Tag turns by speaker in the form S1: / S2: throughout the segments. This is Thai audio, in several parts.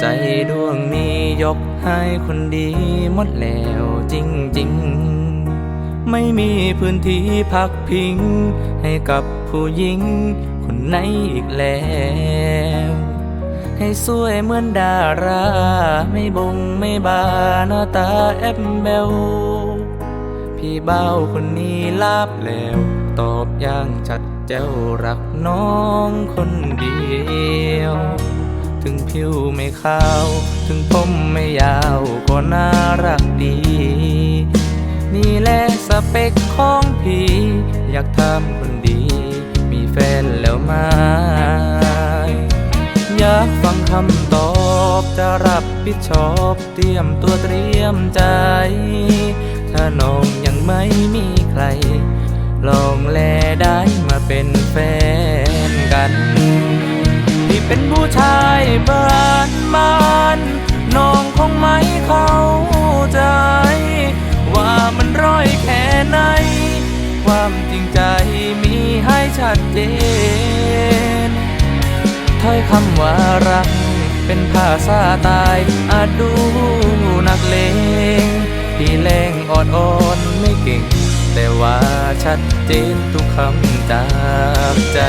S1: ใจดวงนี้ยกให้คนดีหมดแล้วจริงๆ ไม่มีพื้นที่พักพิง ให้กับผู้หญิง คนไหนอีกแล้วให้สวยเหมือนดารา ไม่บงไม่บาหน้าตาแอบเบลพี่เบ้าคนนี้ลาบแล้ว ตอบอย่างชัดแจ้วรักน้องคนเดียว ถึงผิวไม่ขาว ถึงผมไม่ยาวก็น่ารักดี นี่แหละสเปคของพี่ อยากทำคนดี มีแฟนแล้วไหมาอยากฟังคำตอบจะรับผิดชอบเตรียมตัวเตรียมใจ ถ้าน้องยังไม่มีใคร ลองแลได้มาเป็นแฟนกัน เป็นผู้ชายบ้านบ้านน้องคงไม่เข้าใจ ว่ามันร้อยแค่ไหน ความจริงใจมีให้ชัดเจนถ้อยคำว่ารัก เป็นภาษาตายอาจดูนักเลงที่แรงอ่อนอ่อนไม่เก่ง แต่ว่าชัดเจนทุกคำจากใจ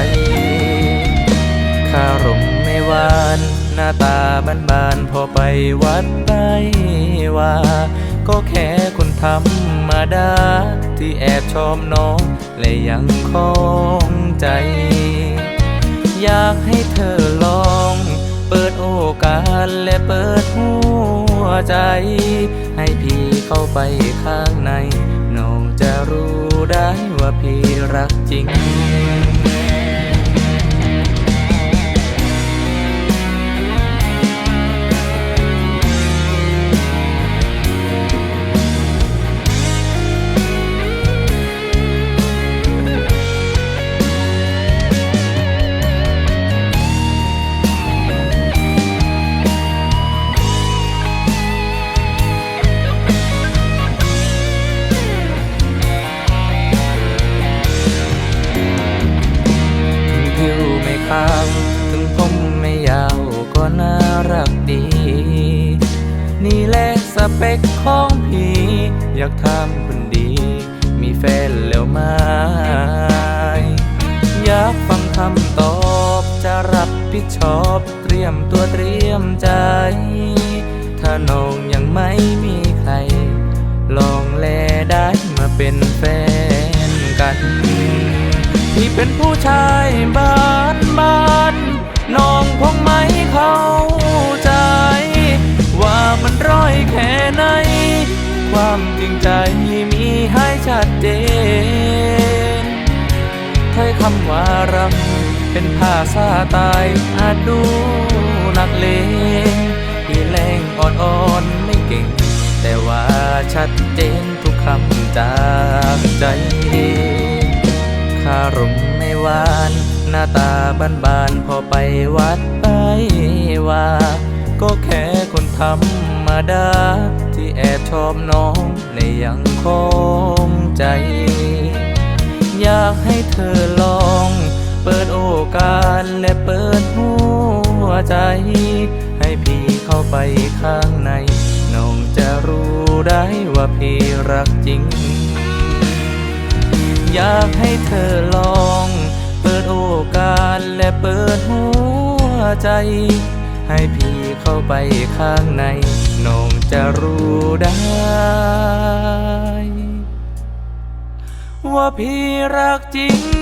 S1: ตาบานๆพอไปวัดไปว่า ก็แค่คนธรรมดา ที่แอบชอบน้องและยังคองใจ อยากให้เธอลอง เปิดโอกาสและเปิดหัวใจ ให้พี่เข้าไปข้างใน น้องจะรู้ได้ว่าพี่รักจริง สเปคของพี่ อยากทำคนดี มีแฟนแล้วไหมอยากฟังคำตอบ จะรับผิดชอบ เตรียมตัวเตรียมใจ ถ้าน้องยังไม่มีใคร ลองแลได้มาเป็นแฟนกันที่เป็นผู้ชายบ้านบ้านน้องคงไม่เข้าใจ ความจริงใจมีให้ชัดเจนถ้อยคำว่ารักเป็นภาษาตายอาจดูนักเลงที่แรงอ่อนๆไม่เก่ง แต่ว่าชัดเจนทุกคำจากใจคารมไม่หวาน หน้าตาบานๆพอไปวัดไปว่า ก็แค่คนธรรมดา แอบชอบน้องในยังคงใจ อยากให้เธอลอง เปิดโอกาสและเปิดหัวใจ ให้พี่เข้าไปข้างใน น้องจะรู้ได้ว่าพี่รักจริง อยากให้เธอลอง เปิดโอกาสและเปิดหัวใจ ให้พี่เข้าไปข้างในน้อง จะรู้ได้ ว่าพี่รักจริง